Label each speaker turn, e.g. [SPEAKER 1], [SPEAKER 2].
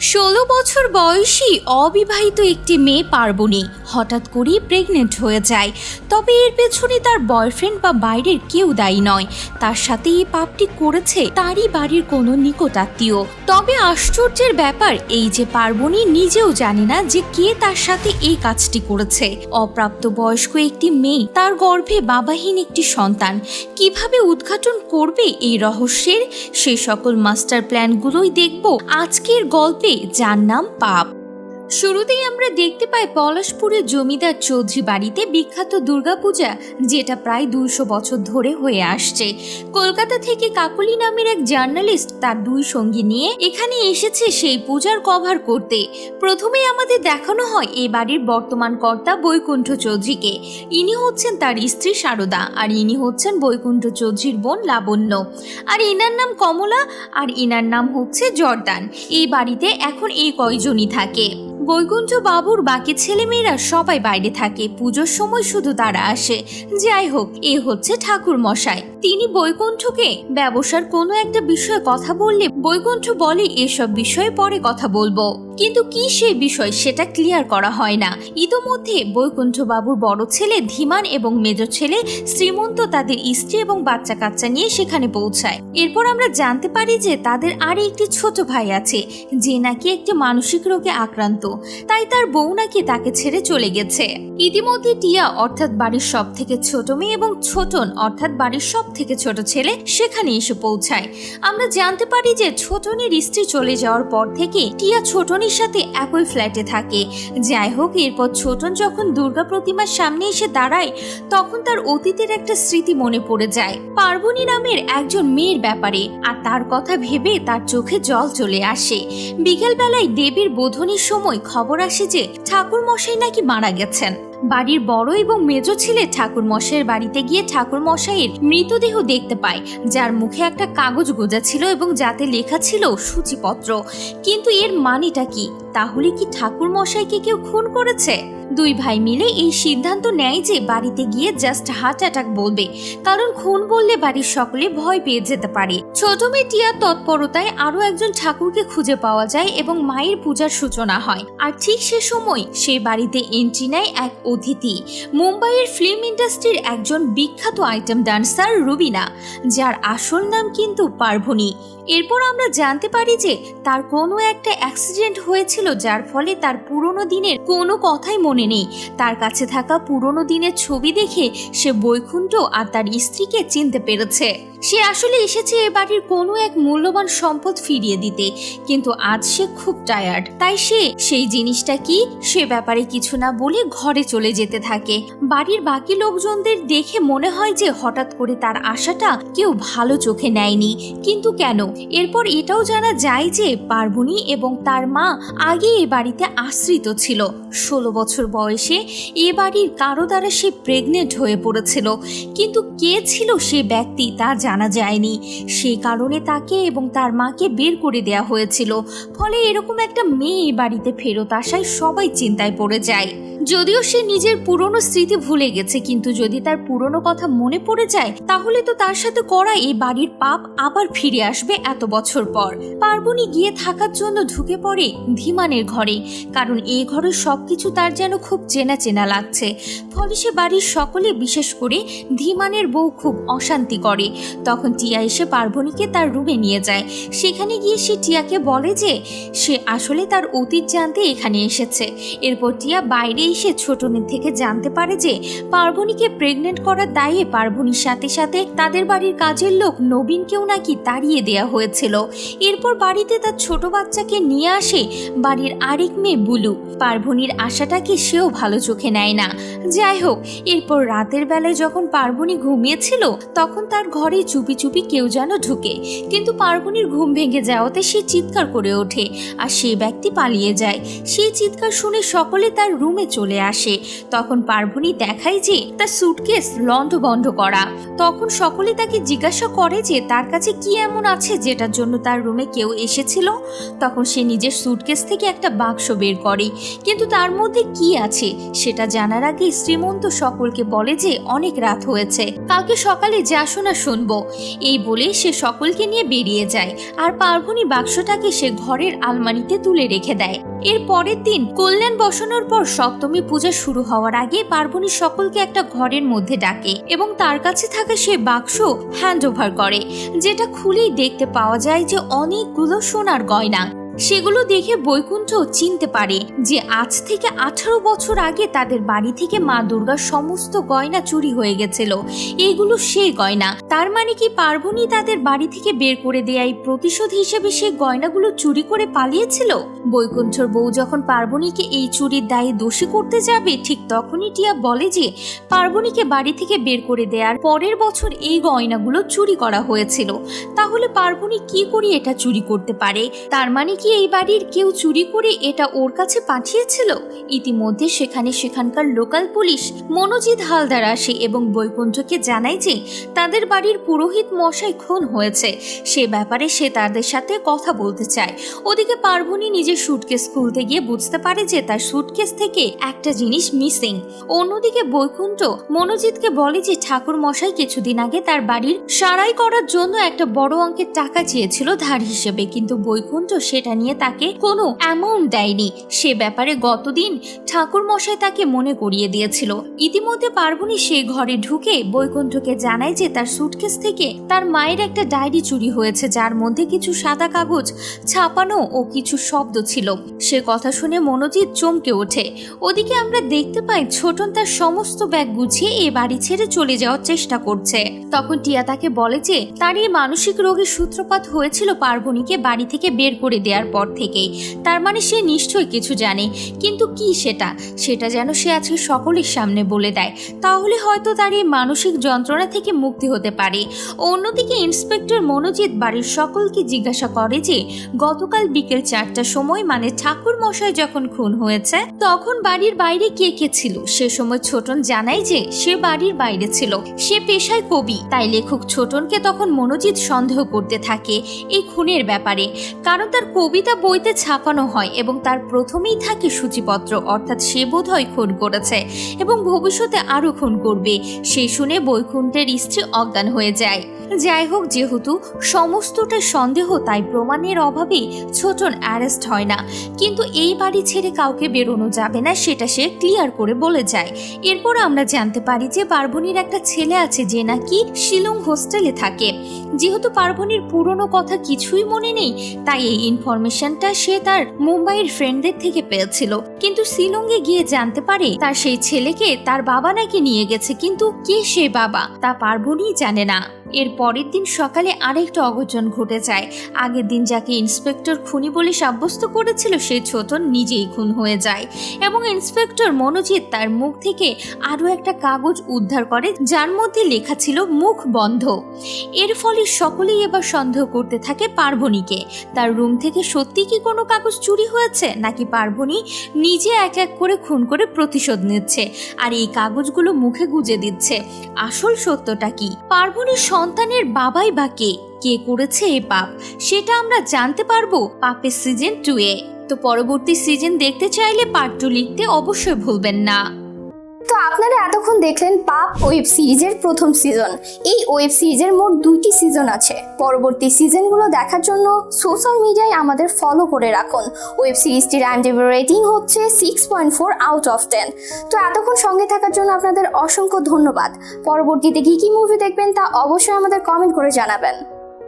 [SPEAKER 1] ষোলো বছর বয়সী অবিবাহিত একটি মেয়ে পার্বণী হঠাৎ করেই প্রেগনেন্ট হয়ে যায়। তবে এর পেছনে তার বয়ফ্রেন্ড বা বাইরের কেউ দায়ী নয়। তার সাথে এই পাপটি করেছে তারই বাড়ির কোনো নিকটাত্মীয়। তবে আশ্চর্যের ব্যাপার, এই যে পার্বণী নিজেও জানে না যে কে তার সাথে এই কাজটি করেছে। অপ্রাপ্ত বয়স্ক একটি মেয়ে, তার গর্ভে বাবাহীন একটি সন্তান। কীভাবে উদ্ঘাটন করবে এই রহস্যের? সে সকল মাস্টার প্ল্যানগুলোই দেখব। আজকের গল্পে যার নাম পাপ। শুরুতেই আমরা দেখতে পাই পলাশপুরের জমিদার চৌধুরী বাড়িতে বিখ্যাত দুর্গাপূজা, যেটা প্রায় দুইশো বছর ধরে হয়ে আসছে। কলকাতা থেকে কাকলি নামের এক জার্নালিস্ট তার দুই সঙ্গী নিয়ে এখানে এসেছে সেই পূজার কভার করতে। প্রথমে আমাদের দেখানো হয় এই বাড়ির বর্তমান কর্তা বৈকুণ্ঠ চৌধুরীকে। ইনি হচ্ছেন তার স্ত্রী সারদা আর ইনি হচ্ছেন বৈকুণ্ঠ চৌধুরীর বোন লাবণ্য। আর ইনার নাম কমলা আর ইনার নাম হচ্ছে জর্দান। এই বাড়িতে এখন এই কয়জনই থাকে। বৈকুণ্ঠ বাবুর বাকি ছেলেমেয়েরা সবাই বাইরে থাকে। পুজোর সময় শুধু তারা আসে। যাই হোক, এ হচ্ছে ঠাকুর মশাই তিনি বৈকুণ্ঠকে ব্যবসার কোনো একটা বিষয়ে কথা বললে বৈকুণ্ঠ বলে, এসব বিষয়ে পরে কথা বলব। কিন্তু কি সে বিষয় সেটা ক্লিয়ার করা হয় না। ইতোমধ্যে বৈকুণ্ঠবাবুর বড় ছেলে ধীমান এবং মেজ ছেলে শ্রীমন্ত তাদের স্ত্রী এবং বাচ্চা কাচ্চা নিয়ে সেখানে পৌঁছায়। এরপর আমরা জানতে পারি যে তাদের আরও একটি ছোট ভাই আছে, যে নাকি একটি মানসিক রোগে আক্রান্ত। তাই তার বউ নাকি তাকে ছেড়ে চলে গেছে। ইতিমধ্যে টিয়া অর্থাৎ বাড়ির সব থেকে ছোট মেয়ে এবং ছোটন অর্থাৎ বাড়ির সব থেকে ছোট ছেলে সেখানে এসে পৌঁছায়। আমরা জানতে পারি যে ছোটনের স্ত্রী চলে যাওয়ার পর থেকে টিয়া ছোটনের সাথে একই ফ্ল্যাটে থাকে। যাই হোক, এরপর ছোটন যখন দুর্গা প্রতিমার সামনে এসে দাঁড়ায়, তখন তার অতীতের একটা স্মৃতি মনে পড়ে যায়। পার্বণী নামের একজন মেয়ের ব্যাপারে, আর তার কথা ভেবে তার চোখে জল চলে আসে। বিকেলবেলায় দেবীর বোধনের সময় খবর আসে যে ঠাকুর মশাই নাকি মারা গেছেন। বাড়ির বড় এবং মেজো ছেলে ঠাকুর মশাইয়ের বাড়িতে গিয়ে ঠাকুর মশাইয়ের মৃতদেহ দেখতে পায়, যার মুখে একটা কাগজ গোজা ছিল এবং যাতে লেখা ছিল সূচিপত্র। কিন্তু এর মানেটা কি? তাহলে কি ঠাকুর মশাইকে কেউ খুন করেছে? দুই ভাই মিলে এই সিদ্ধান্ত নেয় যে বাড়িতে গিয়ে জাস্ট হার্ট অ্যাটাক বলবে। কারণ খুন বললে বাড়ির সকলে ভয় পেয়ে যেতে পারে। ছোট মেয়ে টিয়ার তৎপরতায় আরও একজন ঠাকুরকে খুঁজে পাওয়া যায় এবং মায়ের পূজার সূচনা হয়। আর ঠিক সে সময় সে বাড়িতে এন্ট্রি নেয় এক অতিথি। মুম্বাইয়ের ফিল্ম ইন্ডাস্ট্রির একজন বিখ্যাত আইটেম ডান্সার রুবিনা, যার আসল নাম কিন্তু পার্ভণী এরপর আমরা জানতে পারি যে তার কোনো একটা অ্যাক্সিডেন্ট হয়েছিল, যার ফলে তার পুরনো দিনের কোনো কথাই মনে নেই। তার কাছে থাকা পুরনো দিনের ছবি দেখে সে বৈকুণ্ঠ আর তার স্ত্রীকে চিনতে পেরেছে। সে আসলে এসেছে এ বাড়ির কোনো এক মূল্যবান সম্পদ ফিরিয়ে দিতে, কিন্তু আজ সে খুব টায়ার্ড তাই সে সেই জিনিসটা কি, সে ব্যাপারে কিছু না বলে ঘরে চলে যেতে থাকে। বাড়ির বাকি লোকজনদের দেখে মনে হয় যে হঠাৎ করে তার আশাটা কেউ ভালো চোখে নেয়নি। কিন্তু কেন? এরপর এটাও জানা যায় যে পার্বণী এবং তার মা আগে এ বাড়িতে আশ্রিত ছিল। ষোলো বছর বয়সে এ বাড়ির কারও দ্বারা সে প্রেগনেন্ট হয়ে পড়েছিল। কিন্তু কে ছিল সে ব্যক্তি তা জানা যায়নি। সেই কারণে তাকে এবং তার মাকে বের করে দেয়া হয়েছিল। ফলে এরকম একটা মেয়ে এ বাড়িতে ফেরত আসায় সবাই চিন্তায় পড়ে যায়। যদিও সে নিজের পুরনো স্মৃতি ভুলে গেছে, কিন্তু যদি তার পুরনো কথা মনে পড়ে যায়, তাহলে তো তার সাথে করা এই বাড়ির পাপ আবার ফিরে আসবে এত বছর পর। পার্বণী গিয়ে থাকার জন্য ঢুকে পড়ে ধীমানের ঘরে, কারণ এই ঘরের সবকিছু তার যেন খুব চেনা চেনা লাগছে। ফলে সে বাড়ির সকলে, বিশেষ করে ধীমানের বউ খুব অশান্তি করে। তখন টিয়া এসে পার্বণীকে তার রুমে নিয়ে যায়। সেখানে গিয়ে সে টিয়াকে বলে যে, সে আসলে তার অতীত জানতে এখানে এসেছে। এরপর টিয়া বাইরে এসে ছোটনের থেকে জানতে পারে যে পার্বণীকে প্রেগনেন্ট করার দায়ে পার্বণীর সাথে সাথে তাদের বাড়ির কাজের লোক নবীনকেও নাকি তাড়িয়ে দেয়া হয়েছিল। এরপর বাড়িতে তার ছোট বাচ্চাকে নিয়ে আসে বাড়ির আরেক মেয়ে বুলু। পার্বণীর আশাটাকে সেও ভালো চোখে নেয় না। যাই হোক, এরপর রাতের বেলায় যখন পার্বণী ঘুমিয়েছিল, তখন তার ঘরে চুপি চুপি কেউ যেন ঢুকে। কিন্তু পার্বণীর ঘুম ভেঙে যাওয়াতে সে চিৎকার করে ওঠে, আর সে ব্যক্তি পালিয়ে যায়। সেই চিৎকার শুনে সকলে তার রুমে চলে আসে। তখন পার্বণী দেখায় যে তার সুটকেস লন্ডভন্ড করা। তখন সকলে তাকে জিজ্ঞাসা করে যে তার কাছে কি এমন আছে যেটার জন্য তার রুমে কেউ এসেছিল? তখন সে নিজের সুটকেস থেকে একটা বাক্স বের করে। কিন্তু তার মধ্যে কি আছে সেটা জানার আগে শ্রীমন্ত সকলকে বলে যে অনেক রাত হয়েছে, কালকে সকালে যা শোনা শুনব। এই বলে সে সকলকে নিয়ে বেরিয়ে যায় আর পার্বণী বাক্সটাকে সে ঘরের আলমারিতে তুলে রেখে দেয়। এর পরের দিন কল্যাণ বসানোর পর সপ্তমী পূজা শুরু হওয়ার আগে পার্বণী সকলকে একটা ঘরের মধ্যে ডাকে এবং তার কাছে থাকা সে বাক্স হ্যান্ড ওভার করে, যেটা খুলেই দেখতে পাওয়া যায় যে অনেকগুলো সোনার গয়না। সেগুলো দেখে বৈকুণ্ঠ চিনতে পারে যে আজ থেকে আঠারো বছর আগে তাদের বাড়ি থেকে মা দুর্গার সমস্ত গয়না চুরি হয়ে গেছিল। এগুলো সেই গয়না। তার মানে কি পার্বণী তাদের বাড়ি থেকে বের করে দেয় প্রতিশোধ হিসেবে সে গয়নাগুলো চুরি করে পালিয়েছিল? বৈকুণ্ঠর বউ যখন পার্বণীকে এই চুরির দায়ে দোষী করতে যাবে, ঠিক তখনই টিয়া বলে যে, পার্বণীকে বাড়ি থেকে বের করে দেওয়ার পরের বছর এই গয়নাগুলো চুরি করা হয়েছিল। তাহলে পার্বণী কি করে এটা চুরি করতে পারে? তার মানে কি এই বাড়ির কেউ চুরি করে এটা ওর কাছে পাঠিয়েছিল? ইতিমধ্যে সেখানে সেখানকার লোকাল পুলিশ মনোজিৎ হালদার আসে এবং বৈকুণ্ঠকে জানায় যে তাদের বাড়ির পুরোহিত মশাই খুন হয়েছে। সে ব্যাপারে সে তাদের সাথে কথা বলতে চায়। ওদিকে পার্বণী নিজের সুটকেস খুলতে গিয়ে বুঝতে পারে যে তার সুটকেস থেকে একটা জিনিস মিসিং অন্যদিকে বৈকুণ্ঠ মনোজিৎকে বলে যে ঠাকুর মশাই কিছুদিন আগে তার বাড়ির সারাই করার জন্য একটা বড় অঙ্কের টাকা চেয়েছিল ধার হিসেবে। কিন্তু বৈকুণ্ঠ সেটা নিয়ে তাকে কোনো অ্যামাউন্ট দেয়নি। সে ব্যাপারে গতদিন ঠাকুর মশাই তাকে মনে করিয়ে দিয়েছিল। ইতিমধ্যে পার্বণী সে ঘরে ঢুকে বৈকুণ্ঠকে জানায় যে তার সুটকেস থেকে তার মায়ের একটা ডায়েরি চুরি হয়েছে, যার মধ্যে কিছু সাদা কাগজ, ছাপানো ও কিছু শব্দ ছিল। সে কথা শুনে মনোজিৎ চমকে ওঠে। ওদিকে আমরা দেখতে পাই ছোটন তার সমস্ত ব্যাগ গুছিয়ে এ বাড়ি ছেড়ে চলে যাওয়ার চেষ্টা করছে। তখন টিয়া তাকে বলে যে, তার এই মানসিক রোগের সূত্রপাত হয়েছিল পার্বণীকে বাড়ি থেকে বের করে দেওয়ার পর থেকেই। তার মানে সে নিশ্চয়ই কিছু জানে। কিন্তু কি সেটা? সেটা যেন সে আজকে সকলের সামনে বলে দেয়। তাহলে হয়তো তার এই মানসিক যন্ত্রণা থেকে মুক্তি হতে পারে। অন্যদিকে ইন্সপেক্টর মনোজিৎ বাড়ির সকলকে জিজ্ঞাসা করে যে, গতকাল বিকেল চারটার সময় মানে ঠাকুর মশাই যখন খুন হয়েছে, তখন বাড়ির বাইরে কে কে ছিল? সে সময় ছোটন জানায় যে, সে বাড়ির বাইরে ছিল। সে পেশায় কবি, তাই লেখক ছোটনকে তখন মনোজিৎ সন্দেহ করতে থাকে এই খুনের ব্যাপারে। কারণ তার কবিতা বইতে ছাপানো হয় এবং তার প্রথমেই থাকে সূচিপত্র, অর্থাৎ সে বোধহয় খুন করেছে এবং ভবিষ্যতে আরও খুন করবে। সে শুনে বৈকুণ্ঠের স্ত্রী অজ্ঞান হয়ে যায়। যাই হোক, যেহেতু সমস্তটা সন্দেহ, তাই প্রমাণের অভাবে ছোটন অ্যারেস্ট হয় না। কিন্তু এই বাড়ি ছেড়ে কাউকে বেরোনো যাবে না, সেটা সে ক্লিয়ার করে বলে যায়। এরপর আমরা জানতে পারি যে পার্বণীর একটা ছেলে আছে যে নাকি শিলং হোস্টেলে থাকে। যেহেতু পার্বণীর পুরনো কথা কিছুই মনে নেই, তাই এই ইনফরমেশনটা সে তার মুম্বাইয়ের ফ্রেন্ডদের থেকে পেয়েছিল। কিন্তু শিলংয়ে গিয়ে জানতে পারে তার সেই ছেলেকে তার বাবা নাকি নিয়ে গেছে, কিন্তু কে সে বাবা তা পার্বণী জানে না। এর পরের দিন সকালে আরেকটা অঘটন ঘটে যায়। আগের দিন যাকে ইন্সপেক্টর খুনি বলে সাব্যস্ত করেছিল সেই ছোটন নিজেই খুন হয়ে যায় এবং ইন্সপেক্টর মনোজিৎ তার মুখ থেকে আরও একটা কাগজ উদ্ধার করে, যার মধ্যে লেখা ছিল, মুখ বন্ধ। এর ফলে সকলেই এবার সন্দেহ করতে থাকে পার্বণীকে। তার রুম থেকে সত্যি কি কোনো কাগজ চুরি হয়েছে, নাকি পার্বণী নিজে এক এক করে খুন করে প্রতিশোধ নিচ্ছে, আর এই কাগজগুলো মুখে গুজে দিচ্ছে? আসল সত্যটা কি? পার্বণীর সন্তানের বাবাই বা কে? কে করেছে এ পাপ? সেটা আমরা জানতে পারব পাপের সিজন টু এ। তো পরবর্তী সিজন দেখতে চাইলে পার্ট টু লিখতে অবশ্যই ভুলবেন না।
[SPEAKER 2] তো আপনারা এতক্ষণ দেখলেন পাপ ওয়েব সিরিজের প্রথম সিজন। এই ওয়েব সিরিজের মোট দুইটি সিজন আছে। পরবর্তী সিজনগুলো দেখার জন্য সোশ্যাল মিডিয়ায় আমাদের ফলো করে রাখুন। ওয়েব সিরিজটির আইএমডিবি রেটিং হচ্ছে six point four out of ten তো এতক্ষণ সঙ্গে থাকার জন্য আপনাদের অসংখ্য ধন্যবাদ। পরবর্তীতে কী কী মুভি দেখবেন তা অবশ্যই আমাদের কমেন্ট করে জানাবেন।